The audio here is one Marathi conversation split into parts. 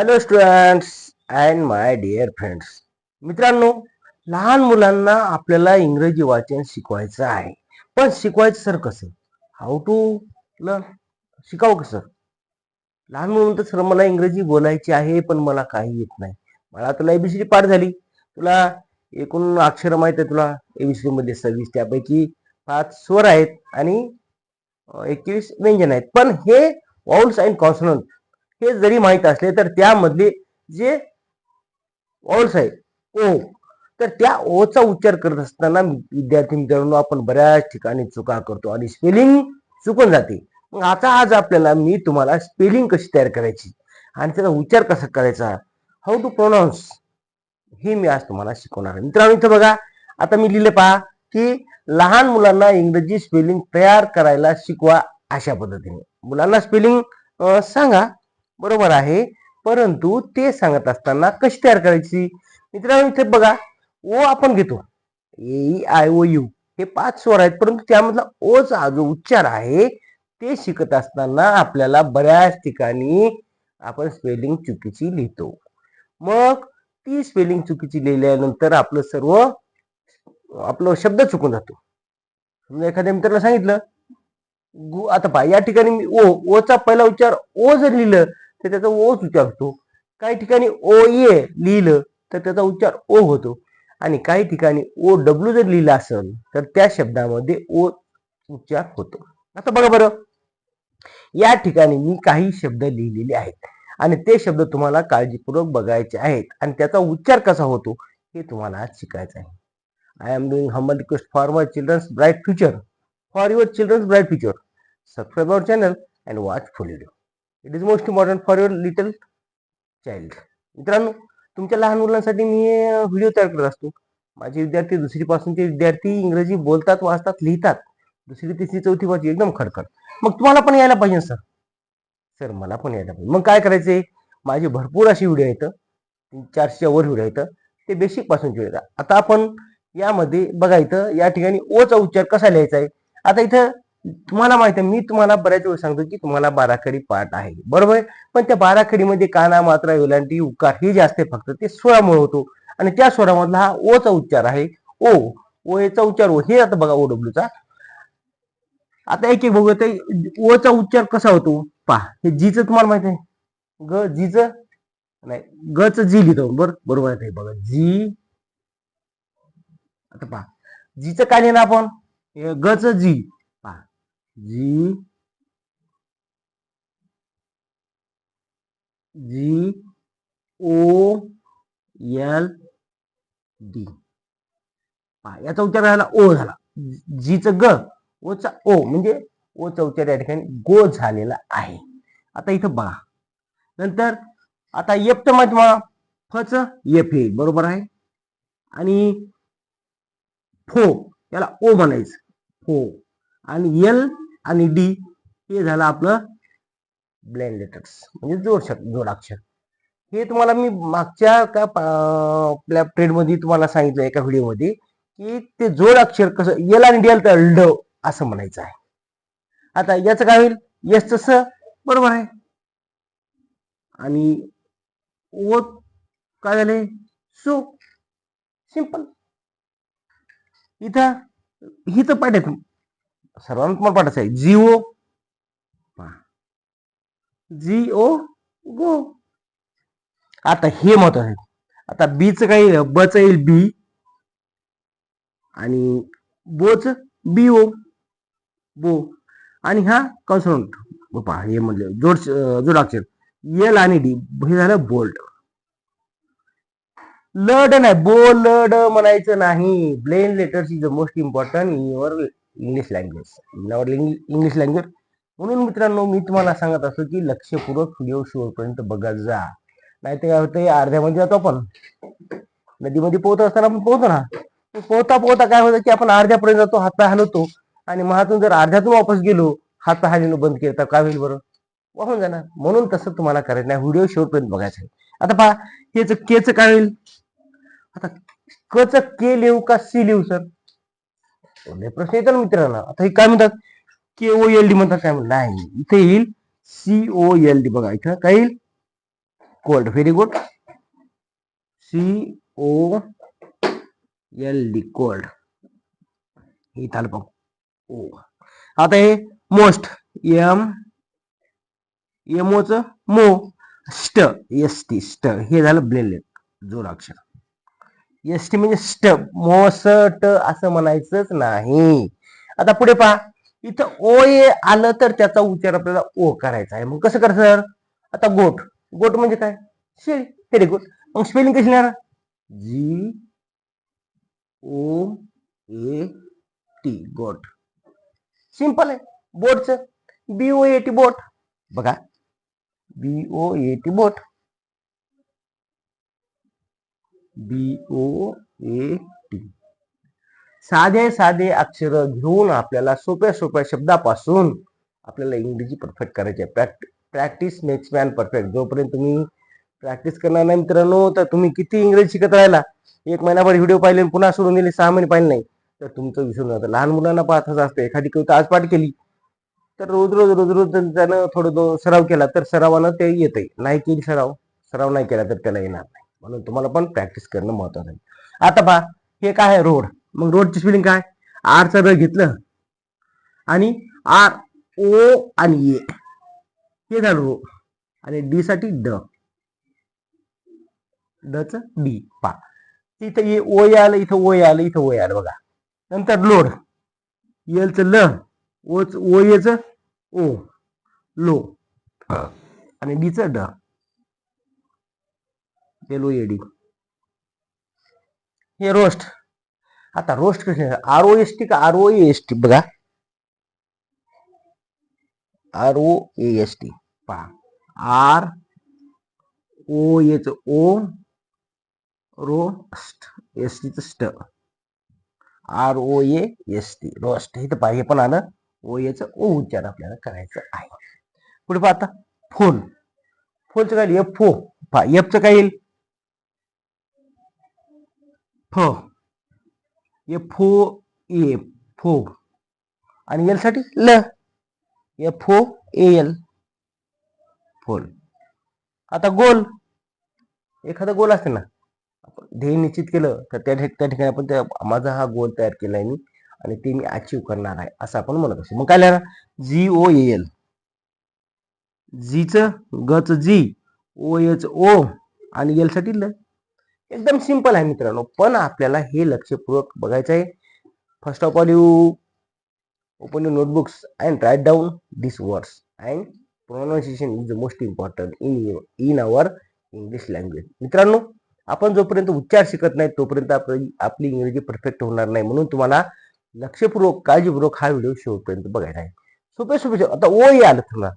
Hello students and my dear friends मित्रांनो लहान मुलांना आपल्याला इंग्रजी वाचन शिकवायचं आहे. पण शिकवायचं सर कसं? हाऊ टू लर्न शिकावं कसं लहान मुलं म्हणतात सर मला इंग्रजी बोलायची आहे पण मला काही येत नाही. मला तुला एबीसीडी पाठ झाली. तुला एकूण अक्षर माहीत आहे तुला? एबीसीडी मध्ये सव्वीस त्यापैकी पाच स्वर आहेत आणि एकवीस व्यंजन आहेत. पण हे वाउल्स अँड कॉन्सनंट हे जरी माहीत असले तर त्यामधले जे ऑल्स आहे ओ तर त्या ओचा उच्चार करत असताना विद्यार्थी मित्रांनो आपण बऱ्याच ठिकाणी चुका करतो आणि स्पेलिंग चुकून जाते. मग आता आज आपल्याला मी तुम्हाला स्पेलिंग कशी तयार करायची आणि त्याचा उच्चार कसा करायचा? हाऊ टू प्रोनाऊन्स हे मी आज तुम्हाला शिकवणार आहे. मित्रांनो इथं बघा आता मी लिहिले पहा की लहान मुलांना इंग्रजी स्पेलिंग तयार करायला शिकवा अशा पद्धतीने. मुलांना स्पेलिंग सांगा. बरोबर आहे. परंतु ते सांगत असताना कशी तयार करायची? मित्रांनो इथे बघा ओ आपण घेतो. ए आय ओ यू हे पाच स्वर आहेत परंतु त्यामधला ओचा जो उच्चार आहे ते शिकत असताना आपल्याला बऱ्याच ठिकाणी आपण स्पेलिंग चुकीची लिहितो. मग ती स्पेलिंग चुकीची लिहिल्यानंतर आपलं सर्व आपलं शब्द चुकून जातो. समजा एखाद्या मित्राला सांगितलं गु आता पहा या ठिकाणी मी ओ ओचा पहिला उच्चार ओ जर लिहिलं तर त्याचा ओच उच्चार होतो काही ठिकाणी ओ ए लिहिलं तर त्याचा उच्चार ओ होतो. आणि काही ठिकाणी ओ डब्ल्यू जर लिहिलं असेल तर त्या शब्दामध्ये ओ उच्चार होतो. आता बघा बरं. या ठिकाणी मी काही शब्द लिहिलेले आहेत. आणि ते शब्द तुम्हाला काळजीपूर्वक बघायचे आहेत. आणि त्याचा उच्चार कसा होतो हे तुम्हाला आज शिकायचं आहे. I am doing humble request for my childrens bright future for your childrens bright future subscribe our channel and watch full video it is most important for your little child मित्रांनो तुमच्या लहान मुलांसाठी मी व्हिडिओ तयार करत असतो. माझे विद्यार्थी दुसरीपासूनचे विद्यार्थी इंग्रजी बोलतात वाचतात लिहितात. दुसरी तिसरी चौथी पाचवी एकदम खडखड. मग तुम्हाला पण यायला पाहिजे सर? सर मला पण यायला पाहिजे. मग काय करायचे माझे भरपूर असे व्हिडिओ आहेत. चारशे वर व्हिडिओ आहेत. ते बेसिकपासून आता आपण यामध्ये बघायचं या ठिकाणी ओचा उच्चार कसा लिहायचा आहे? आता इथं तुम्हाला माहीत आहे मी तुम्हाला बऱ्याच वेळ सांगतो की तुम्हाला बाराखडी पाठ आहे. बरोबर आहे? पण त्या बाराखडीमध्ये काना मात्रा वेलांटी उकार हे जे असते फक्त ते स्वरामुळे होतो. आणि त्या स्वरामधला हा ओचा उच्चार आहे. ओ ओ याचा उच्चार ओ हे आता बघा ओ डब्ल्यूचा आता एक एक बघू ते ओचा उच्चार कसा होतो? पहा हे जीच तुम्हाला माहीत आहे? ग जीच? नाही गच जी लिहितो. बर बरोबर आहे बघा. जी. आता पहा. जीचं काय लिहिणार आपण? गच जी. जी जी ओ एल डी याचा उच्चार झाला ओ झाला. जीच ग ओचा ओ म्हणजे ओचा उच्चार या ठिकाणी गो झालेला आहे. आता इथं बघा. नंतर आता एफ तर माहिती फच एफ येईल बरोबर आहे. आणि फो याला ओ म्हणायचं. फो आणि एल आणि डी हे झालं आपलं ब्लेंड लेटर्स म्हणजे जोड जोडाक्षर हे तुम्हाला मी मागच्या का आपल्या ट्रेडमध्ये तुम्हाला सांगितलं एका व्हिडिओमध्ये की ते जोड अक्षर कसं एल आणि डी एल तर ड असं म्हणायचं आहे. आता याचं काय होईल? यस तस बरोबर आहे. आणि ओ काय झाले? सो सिंपल इथं ही तर पाठ आहे. सर्वांना तुम्हाला पाठायचं आहे. जिओ जी ओ गो. आता हे महत्वाचं आहे. आता बीच काही बच येईल बी. आणि बोच बी ओ बो. आणि हा कॉन्सोनंट बापा हे म्हणलं. जोड जोडाक्षर एल आणि डी. हे झालं बोल्ड. लड नाही. बो लड म्हणायचं नाही. Blend letters is the most important in your English language in English language म्हणून मित्रांनो मी तुम्हाला सांगत असतो की लक्षपूर्वक व्हिडिओ शेवटपर्यंत बघत जा. नाही तर काय होतं अर्ध्यामध्ये जातो आपण. नदीमध्ये पोहत असताना आपण पोहतो ना. पोहता पोहता काय होतं की आपण अर्ध्यापर्यंत जातो हात पाय हलवतो. आणि महातून जर अर्ध्यातून वापस गेलो हात पाय हलवणं बंद केलं तर काय होईल बरं? वाहून जाणार. म्हणून तसं तुम्हाला करायचं नाही. व्हिडिओ शेवटपर्यंत बघायचं आता पहा हेच केच काय होईल? आता कच के लिहू का सी लिहू सर? प्रश्न येतो ना मित्रांनो. आता हे काय म्हणतात? के ओ एल डी म्हणतात काय? म्हणतात नाही. इथे येईल सी ओ एल डी बघा इथं काय येईल? Cold very good C O L D cold इथं आलं बघ. ओ आता हे मोस्ट एम एमओच मो स्ट एस टी स्ट हे झालं ब्लेलेट जोड एसटी एस टी म्हणजे स्ट मोसट असं म्हणायचंच नाही. आता पुढे पहा. इथं ओ ए आलं तर त्याचा उच्चार आपल्याला ओ करायचा आहे. मग कसं करायचं सर? आता गोट. गोट म्हणजे काय? शेळी. व्हेरी गुड मग स्पेलिंग कशी लिहिणार? जी ओ ए टी. गोट. सिंपल आहे. बोटचं. B O A T boat. बघा. B O A T boat. B O A T साधे साधे अक्षर घेऊन आपल्याला सोप्या सोप्या शब्दापासून आपल्याला इंग्रजी परफेक्ट करायची आहे. प्रॅक्टिस मेक्स मॅन परफेक्ट जोपर्यंत तुम्ही प्रॅक्टिस करणार नाही मित्रांनो तर तुम्ही किती इंग्रजी शिकत राहिला? एक महिनाभर व्हिडिओ पाहिले पुन्हा सोडून दिले सहा महिने पाहिले नाही. तर तुमचं विसरून जातं लहान मुलांना पाहतच असतं. एखादी कविता आज पाठ केली तर रोज रोज रोज रोज त्यानं थोडं सराव केला तर सरावानं ते येतंय. नाही केली सराव सराव नाही केला तर त्याला येणार नाही. म्हणून तुम्हाला पण प्रॅक्टिस करणं महत्वाचं आहे. आता पहा हे काय आहे? रोड मग रोडची स्पेलिंग काय? आरचं र घेतलं. आणि आर ओ आणि ए हे झालं रो आणि डी साठी ड. डच डी पा इथं ए ओ ए आलं इथं ओ ए आलं इथं ओ ए आलं बघा. नंतर लोड एलचं ल. ओच ओ एच ओ लो आणि डीचं ड. एल ओ ए डी हे रोस्ट आता रोस्ट कसे आर ओ एस टी का आर ओ एस टी बघा. आर ओ एस टी पहा. R O H O roast S टीचं स्ट R O A S T roast हे तर पाहिजे पण आलं. ओ एच ओ उच्चार आपल्याला करायचं आहे. पुढे पहा आता. फोन फोनचं काय? एफ फो पहा एफचं काय येईल? फ. एफ ओ ए फो. आणि एलसाठी ल. F O A L. Foal आता गोल. एखादा गोल असते ना आपण ध्येय निश्चित केलं तर त्या त्या ठिकाणी आपण त्या माझा हा गोल तयार केलाय मी आणि ते मी अचीव करणार आहे असं आपण म्हणत असतो. मग काय लिहा जी ओ एल. जीच गच जी ओ एच ओ आणि एलसाठी ल. एकदम सिंपल आहे मित्रांनो. पण आपल्याला हे लक्षपूर्वक बघायचं आहे. First of all you open you notebooks and write down this words and pronunciation is the most important in in our English language मित्रांनो आपण जोपर्यंत उच्चार शिकत नाही तोपर्यंत आपली आपली इंग्रजी परफेक्ट होणार नाही. म्हणून तुम्हाला लक्षपूर्वक काळजीपूर्वक हा व्हिडिओ शेवटपर्यंत बघायचा आहे. सोपे सोपे आता ओ ही आलं तुम्हाला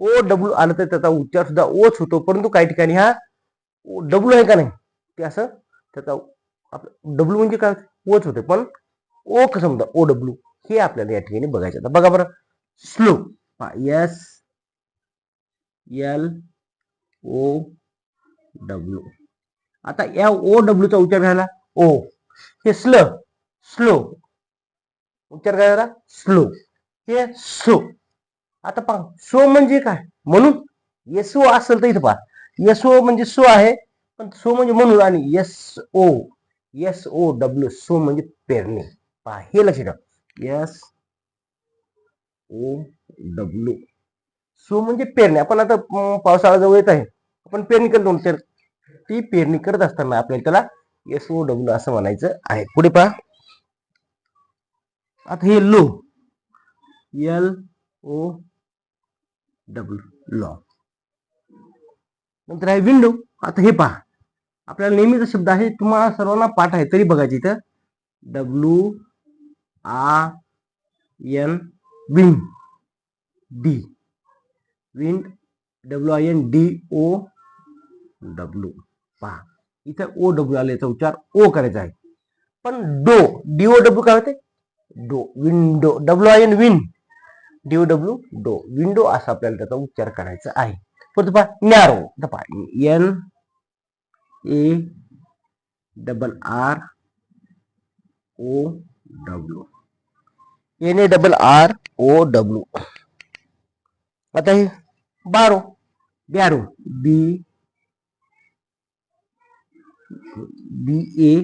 ओ डब्ल्यू आलं तर त्याचा उच्चार सुद्धा ओच होतो. परंतु काही ठिकाणी हा डब्ल्यू आहे का नाही? ते असं त्याचा आपलं डब्ल्यू म्हणजे काय? ओच होते. पण ओ कसं म्हणतात ओ डब्ल्यू हे आपल्याला या ठिकाणी बघायचं आता बघा बरं. Slow S L O W आता या ओ डब्ल्यूचा उच्चार झाला? ओ हे स्ल स्लो उच्चार काय झाला? स्लो हे सो आता पहा. सो म्हणजे काय? म्हणून एसओ ओ असेल तर इथं पहा. एसओ ओ म्हणजे सो आहे. पण सो म्हणजे म्हणून आणि S O S O W sow म्हणजे पेरणे. पहा हे लक्ष ठेवा. एस ओ डब्ल्यू सो म्हणजे पेरणे. आपण आता पावसाळा जवळ येत आहे. आपण पेरणी करतो तर ती पेरणी करत असताना आपल्याला त्याला एस ओ डब्ल्यू असं म्हणायचं आहे. पुढे पहा. आता हे low L O W low नंतर आहे विंडो. आता हे पहा. आपल्याला नेहमीचा शब्द आहे तुम्हाला सर्वांना पाठ आहे तरी बघायची इथं. W a N wind D wind W I N D O W पहा. इथं ओ डब्ल्यू आले याचा उच्चार ओ करायचा आहे. पण डो डी ओ डब्ल्यू काय होते? डो window W I N win D O W डो विंडो असा आपल्याला त्याचा उच्चार करायचा आहे. fourth apa? Narrow the part n E double r o w. Ini double r o w. आता Baru. Baru. B B A.